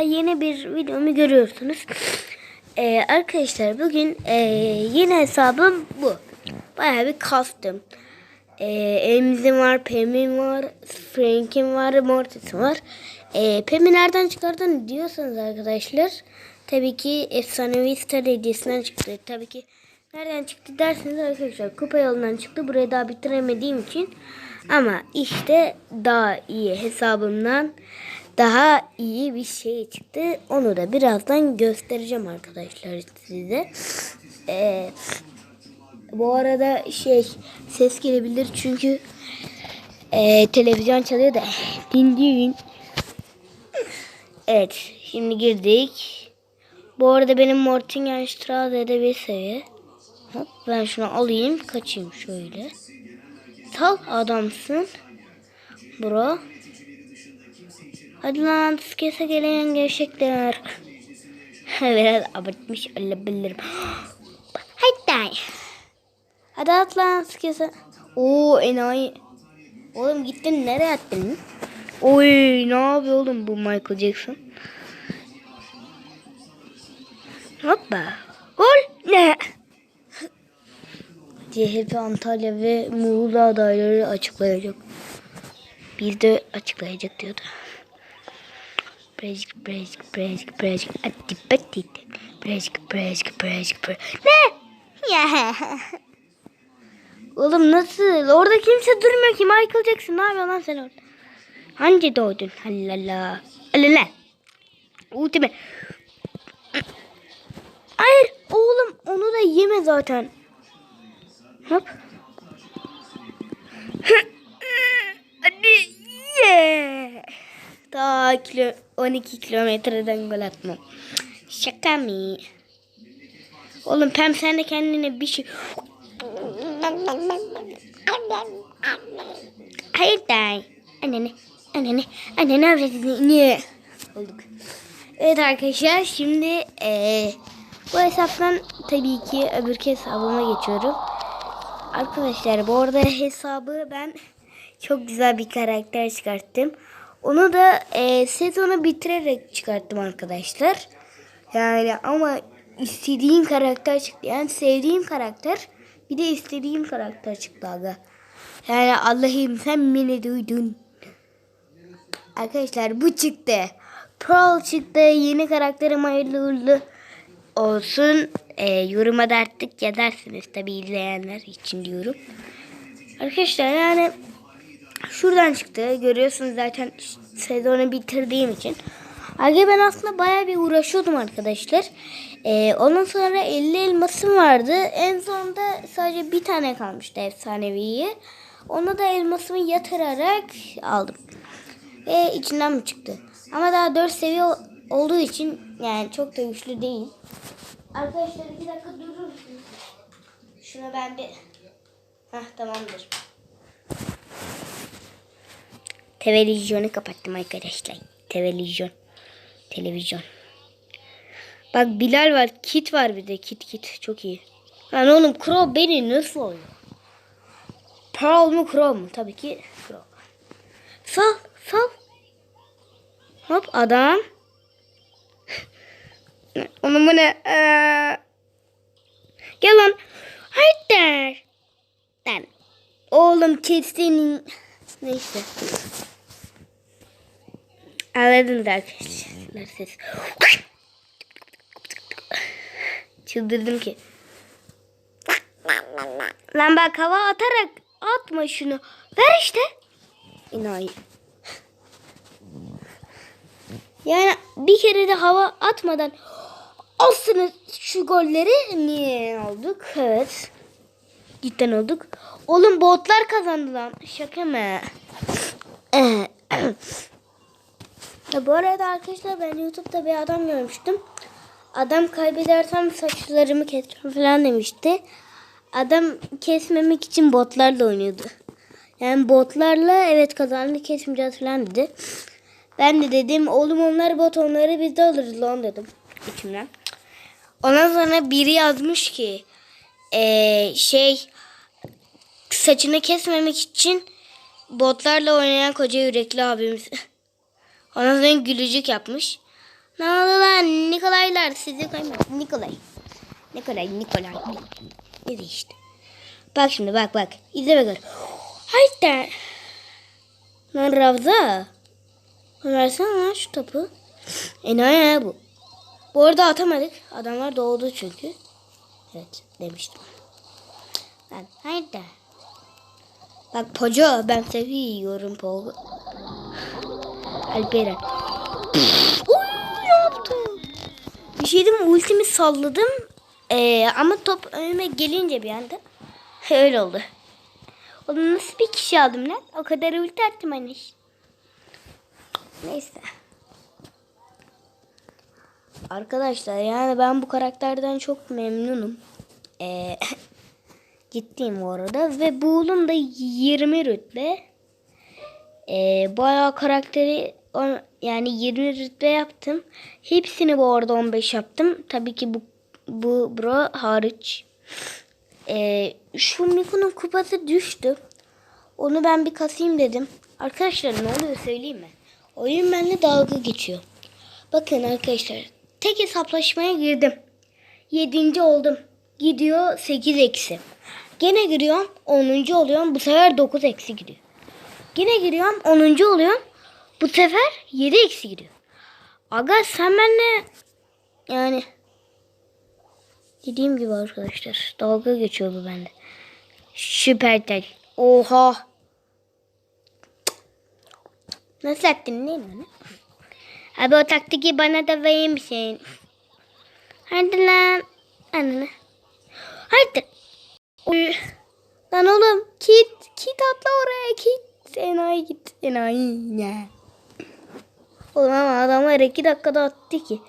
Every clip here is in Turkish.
yeni bir videomu görüyorsunuz. Ee, arkadaşlar bugün ee, yeni hesabım bu. Bayağı bir kastım. Ee, Emzim var, Pem'im var, Frank'im var, Mortis'im var. Ee, Pem'i nereden çıkardın diyorsanız arkadaşlar. Tabii ki efsanevi star hediyesinden çıktı. Tabii ki nereden çıktı derseniz arkadaşlar kupa yolundan çıktı. Burayı daha bitiremediğim için. Ama işte daha iyi hesabımdan daha iyi bir şey çıktı. Onu da birazdan göstereceğim arkadaşlar size. Ee, bu arada şey ses gelebilir çünkü e, televizyon çalıyor da dinleyin. Evet şimdi girdik. Bu arada benim Mortingen Strade'de bir seviye. Hop, ben şunu alayım kaçayım şöyle. Sal adamsın. Bro. Hadi lan skese gelen gevşekler. Biraz abartmış olabilirim. Hadi. Hadi at lan skese. Oo enayi. Oğlum gittin nereye attın? Oy ne yapıyor oğlum bu Michael Jackson? Hoppa. Gol ne? CHP Antalya ve Muğla adayları açıklayacak. Biz de açıklayacak diyordu. Brejik brejik brejik atti patti brejik brejik brejik brejik Ne? Ya. Oğlum nasıl? Orada kimse durmuyor ki. Michael Jackson ne yapıyorsun lan sen orada? Hangi doğdun? Hallala. Hallala. Ultime. Hayır oğlum onu da yeme zaten. Hop. Hadi ye. Daha kilo, 12 kilometreden gol atmam. Şaka mı? Oğlum Pem sen de kendine bir şey... Hayır day. Annene, annene, annene avradını? Olduk. Evet arkadaşlar şimdi eee, bu hesaptan tabii ki öbürki hesabıma geçiyorum. Arkadaşlar bu arada hesabı ben çok güzel bir karakter çıkarttım. Onu da eee, sezonu bitirerek çıkarttım arkadaşlar. Yani ama istediğim karakter çıktı. Yani sevdiğim karakter bir de istediğim karakter çıktı aga. Yani Allah'ım sen beni duydun. Arkadaşlar bu çıktı. Pearl çıktı. Yeni karakterim hayırlı uğurlu olsun. Ee, yoruma da artık yazarsınız tabi izleyenler için diyorum. Arkadaşlar yani şuradan çıktı. Görüyorsunuz zaten sezonu bitirdiğim için. Aga ben aslında bayağı bir uğraşıyordum arkadaşlar. Ee, ondan sonra 50 elmasım vardı. En sonunda sadece bir tane kalmıştı efsaneviyi. Ona da elmasımı yatırarak aldım. Ve içinden mi çıktı? Ama daha 4 seviye ol- olduğu için yani çok da güçlü değil. Arkadaşlar bir dakika durur musunuz? Şunu ben bir... Heh tamamdır. Televizyonu kapattım arkadaşlar. Televizyon. Televizyon. Bak Bilal var. Kit var bir de. Kit kit. Çok iyi. Lan oğlum Crow beni nasıl oluyor? Pearl mu Crow mu? Tabii ki Crow. Sal. Sal. Hop adam. Onun bu ne? Ee... Gel lan. Haydi. Lan. Oğlum kesin. Neyse. Anladınız arkadaşlar ses. Çıldırdım ki. Lan bak hava atarak atma şunu. Ver işte. İnayi. Yani bir kere de hava atmadan alsınız şu golleri. Niye olduk? Evet. Cidden olduk. Oğlum botlar kazandı lan. Şaka mı? Ya bu arada arkadaşlar ben YouTube'da bir adam görmüştüm. Adam kaybedersem saçlarımı keseceğim falan demişti. Adam kesmemek için botlarla oynuyordu. Yani botlarla evet kazandı kesmeyeceğiz falan dedi. Ben de dedim oğlum onlar bot onları biz de alırız lan dedim içimden. Ondan sonra biri yazmış ki eee, şey saçını kesmemek için botlarla oynayan koca yürekli abimiz. Sonra gülücük yapmış. Ne oldu lan Nikolaylar sizi koymadım. Nikolay. Nikolay Nikolay. Ne işte. Bak şimdi bak bak. İzle bak. Haydi. Lan Ravza. Versene şu topu. Enayi ya bu. Bu arada atamadık. Adamlar doğdu çünkü. Evet demiştim. Lan haydi. Bak Poco ben seviyorum Poco. Alperen. Uy ne yaptım? Bir şey mi? ultimi salladım. Ee, ama top önüme gelince bir anda öyle oldu. Oğlum nasıl bir kişi aldım lan? O kadar ulti attım hani. Neyse. Arkadaşlar yani ben bu karakterden çok memnunum. Ee, ciddiyim bu arada. Ve Buğul'un da 20 rütbe. Ee, bayağı karakteri on- yani 20 rütbe yaptım. Hepsini bu arada 15 yaptım. Tabii ki bu, bu bro hariç. Ee, şu Miko'nun kupası düştü. Onu ben bir kasayım dedim. Arkadaşlar ne oluyor söyleyeyim mi? Oyun benimle dalga geçiyor. Bakın arkadaşlar tek hesaplaşmaya girdim. Yedinci oldum. Gidiyor 8 eksi. Gene giriyorum 10. oluyorum. Bu sefer 9 eksi gidiyor. Gene giriyorum 10. oluyorum. Bu sefer 7 eksi gidiyor. Aga sen benimle yani dediğim gibi arkadaşlar dalga geçiyor bu bende. Süper tel. Oha. Nasıl attın değil mi? Abi o taktiki bana da verir misin? Hadi lan. Anne. Hadi. Uy. Lan oğlum kit. Kit atla oraya kit. Enayi git. Enayi ne? Oğlum ama adamlar iki dakikada attı ki.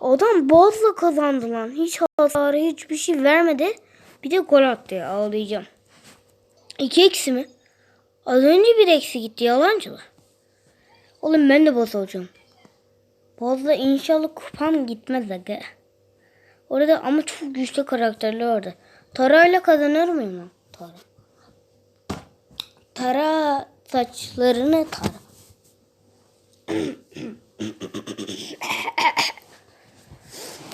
Adam bazla kazandı lan. Hiç hasarı hiçbir şey vermedi. Bir de gol attı ya. Ağlayacağım. İki eksi mi? Az önce bir eksi gitti yalancılar. Oğlum ben de boss olacağım. Boss'la inşallah kupam gitmez aga. Orada ama çok güçlü karakterler orada. Tara'yla kazanır mıyım lan? Tara. Tara saçlarını tara.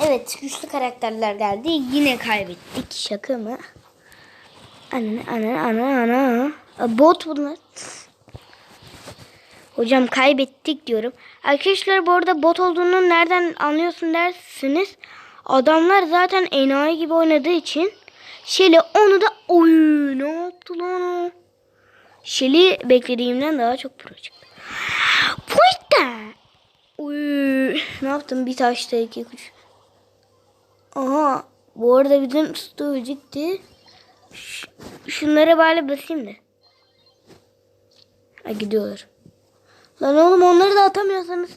Evet güçlü karakterler geldi. Yine kaybettik. Şaka mı? Ana ana ana ana. Bot bunlar. Hocam kaybettik diyorum. Arkadaşlar bu arada bot olduğunu nereden anlıyorsun dersiniz. Adamlar zaten enayi gibi oynadığı için Şeli onu da oy ne yaptı lan o? Şeli beklediğimden daha çok pro çıktı. Puita. Oy ne yaptım bir taşta iki kuş. Aha bu arada bizim stüdyocukti. Şunlara böyle basayım da. Ha gidiyorlar. Lan oğlum onları da atamıyorsanız.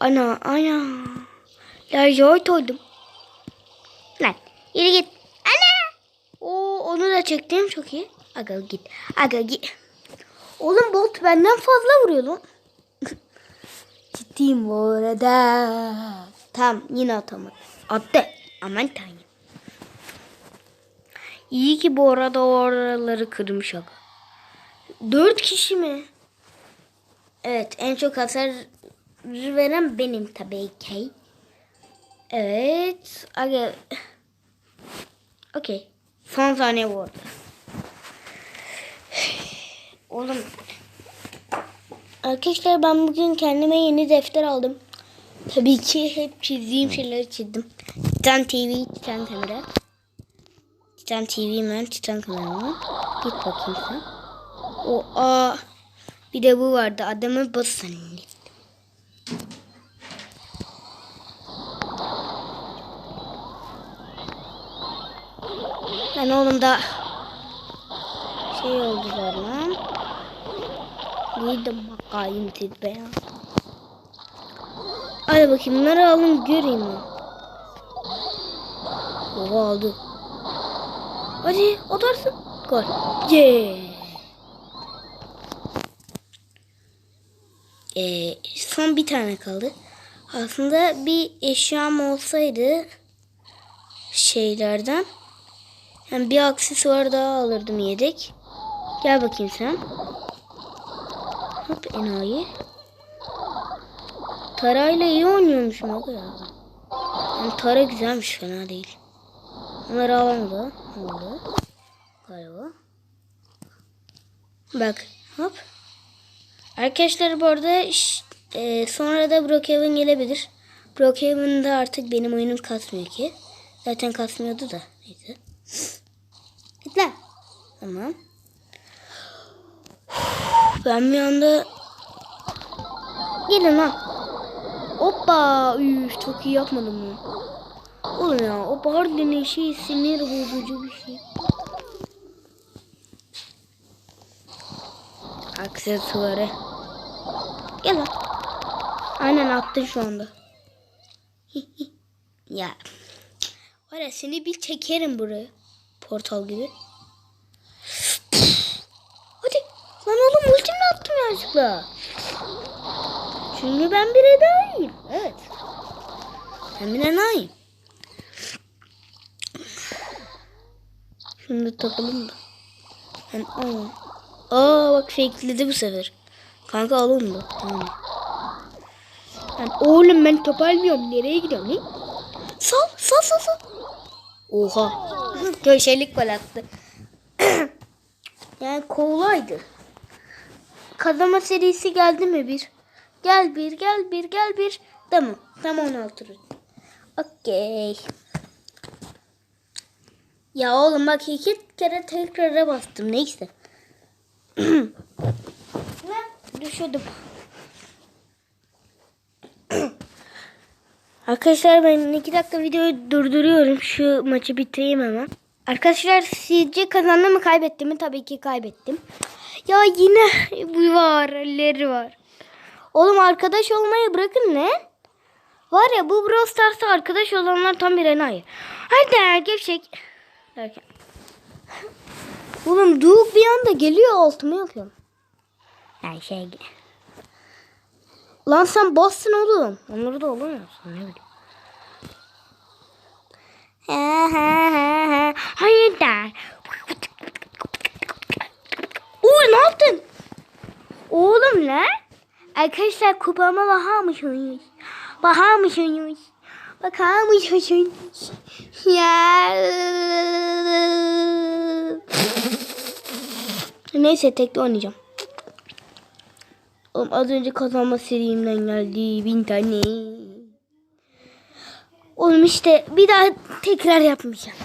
Ana ana. Ya joyt oldum. Lan yürü git. Ana. Oo onu da çektim çok iyi. Aga git. Aga git. Oğlum bot benden fazla vuruyor lan. Ciddiyim bu arada. Tamam yine atamadım. Attı. Aman tanrım. İyi ki bu arada oraları kırmış aga. Dört kişi mi? Evet en çok hasar veren benim tabii ki. Evet. Aga. Okey. Son saniye bu arada. Oğlum. Arkadaşlar ben bugün kendime yeni defter aldım. Tabii ki hep çizdiğim şeyleri çizdim. Titan TV, Titan kamera. Titan TV ben, Titan kamera. Git bakayım sen. O a bir de bu vardı. Adamı basın. Ben oğlum da şey oldular lan. Neydi bakayım siz be ya. Hadi bakayım bunları alın göreyim mi? Oha aldı. Hadi atarsın. Gol. Yeah. Ee, son bir tane kaldı. Aslında bir eşyam olsaydı şeylerden hem bir aksesuar daha alırdım yedek. Gel bakayım sen. Hop enayi. Tarayla iyi oynuyormuşum abi ya. Yani tara güzelmiş fena değil. Bunları alamadı. Aldı. Galiba. Bak hop. Arkadaşlar bu arada e, sonra da Brookhaven gelebilir. Brookhaven'da artık benim oyunum kasmıyor ki. Zaten kasmıyordu da. Neyse. Git lan. Tamam. Ben bir anda... Gelin lan. Hoppa. Üf, çok iyi yapmadım mı? Oğlum ya o bar denen şey sinir bozucu bir şey. Aksesuarı. Gel lan. Aynen attın şu anda. ya. Var ya seni bir çekerim buraya. Portal gibi. Hadi. Lan oğlum ultimle attım yanlışlıkla. Çünkü ben bir edayım. Evet. Ben bir enayim. Şunu da takalım da. Ben aa. Aa bak fakeledi bu sefer. Kanka al onu da. Tamam. Ben, oğlum ben top almıyorum. Nereye gidiyorum lan? Sal sal sal sal. Oha. Köşelik gol yani kolaydı. Kazanma serisi geldi mi bir? Gel bir gel bir gel bir. Tamam. Tamam 16 rütbe. Okey. Ya oğlum bak iki kere tekrara bastım. Neyse. ne? Düşürdüm. Arkadaşlar ben iki dakika videoyu durduruyorum. Şu maçı bitireyim hemen. Arkadaşlar sizce kazandım mı kaybettim mi? Tabii ki kaybettim. Ya yine bu var. elleri var. Oğlum arkadaş olmayı bırakın ne? Var ya bu Brawl Stars'ta arkadaş olanlar tam bir enayi. Hadi gevşek. Derken. Oğlum Duke bir anda geliyor altıma yapıyorum. Yani şey. Lan sen bassın oğlum. Onları da olamıyorsun ne bileyim. He he he he. Hayır der. Uy ne yaptın? Oğlum ne? Arkadaşlar kupama bakar mısınız? Bakar mısınız? Bakar mısınız? Ya. Neyse tekte oynayacağım. Oğlum az önce kazanma serimden geldi. Bin tane. Oğlum işte bir daha tekrar yapmayacağım.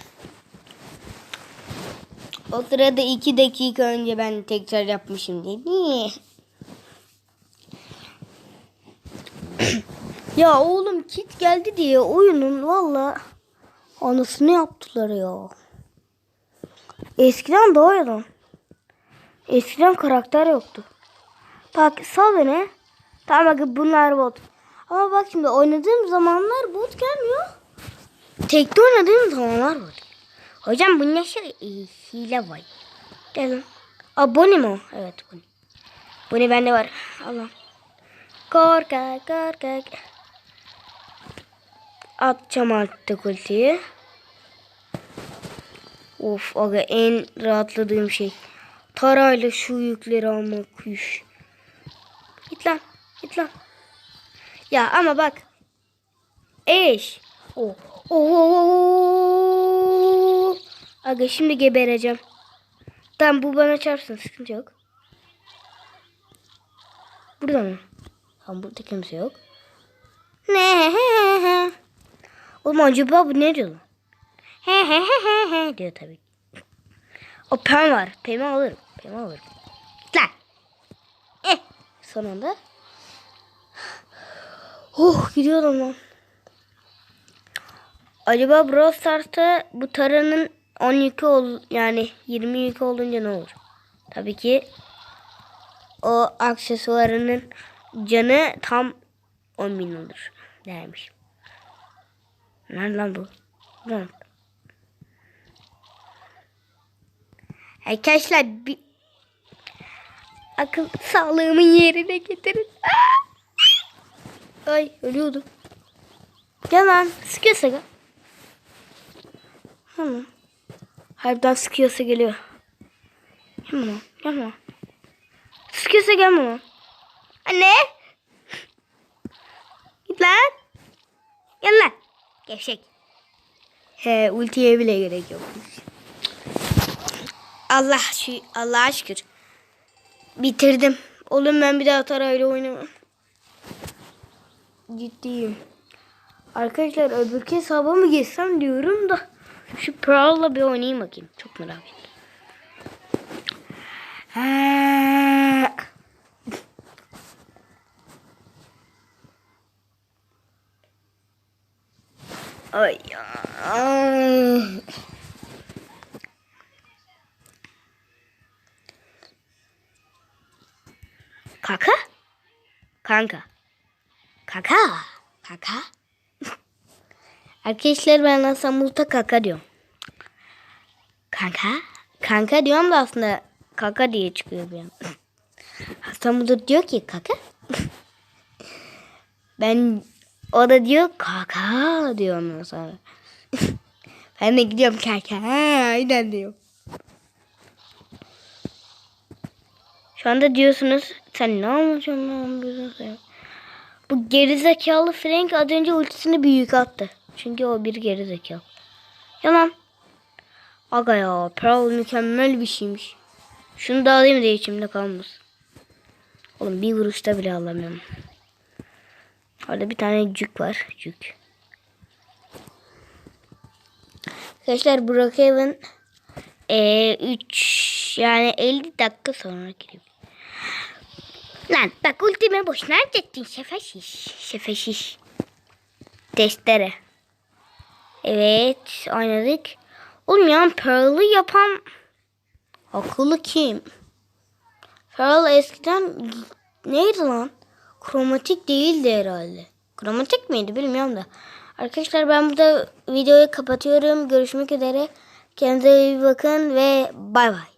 O sırada iki dakika önce ben tekrar yapmışım dedi. Ya oğlum kit geldi diye oyunun valla anasını yaptılar ya. Eskiden lan. Eskiden karakter yoktu. Bak sal beni. Tamam bak bunlar bot. Ama bak şimdi oynadığım zamanlar bot gelmiyor. Tekte oynadığım zamanlar bot. Hocam bu ne şey? Ee, hile var. Gel lan. Abone mi o? Evet Bonnie. Bonnie bende var. Allah. Korkak korkak. Atacağım artık ultiyi. Of aga en rahatladığım şey. Tarayla şu yükleri almak. Yüş. Git lan. Git lan. Ya ama bak. Eş. Oh. Oo. Aga şimdi gebereceğim. Tamam bu bana çarpsın sıkıntı yok. Burada mı? Tamam burada kimse yok. Ne? Oğlum acaba bu ne diyor? He he he he he diyor tabii. O Pem var. Pem'i alırım. Pem'i alırım. Git lan. Eh. Sonunda. Oh gidiyorum lan. Acaba Brawl Stars'ta bu taranın 10 yükü ol yani 20 yükü olunca ne olur? Tabii ki o aksesuarının canı tam 10 bin olur dermiş. Nerede lan bu? Lan. Arkadaşlar bir akıl sağlığımın yerine getirin. Ay ölüyordum. Gel lan sıkıyorsa gel. Hemen. Harbiden sıkıyorsa geliyor. Gelme lan. Gelme lan. Sıkıyorsa gelme lan. Anne. Git lan. Gel lan. Gevşek. He ultiye bile gerek yokmuş. Allah şu Allah'a şükür. Bitirdim. Oğlum ben bir daha tarayla oynamam. Ciddiyim. Arkadaşlar öbürki hesaba mı geçsem diyorum da şu Pearl'la bir oynayayım bakayım. Çok merak ettim. Ha. Ay. ay. Kaka? Kanka. Kaka. Kaka. Arkadaşlar ben İstanbul'da kaka diyorum. Kanka. Kanka diyorum da aslında kaka diye çıkıyor bir an. İstanbul'da diyor ki kaka. ben o da diyor kaka diyor ondan sonra. ben de gidiyorum kaka. Aynen diyor. Şu anda diyorsunuz sen ne anlatıyorsun ne sen? Bu gerizekalı Frank az önce ultisini büyük attı. Çünkü o bir gerizekalı. Yalan. Aga ya Pearl mükemmel bir şeymiş. Şunu da alayım da içimde kalmasın. Oğlum bir vuruşta bile alamıyorum. Orada bir tane cük var. Cük. Arkadaşlar Brookhaven 3 yani 50 dakika sonra giriyor. Lan bak ultime boşuna harcettin şefe şiş. Şefe. Testere. Evet oynadık. Ya Pearl'ı yapan akıllı kim? Pearl eskiden neydi lan? Kromatik değildi herhalde. Kromatik miydi bilmiyorum da. Arkadaşlar ben burada videoyu kapatıyorum. Görüşmek üzere. Kendinize iyi bakın ve bay bay.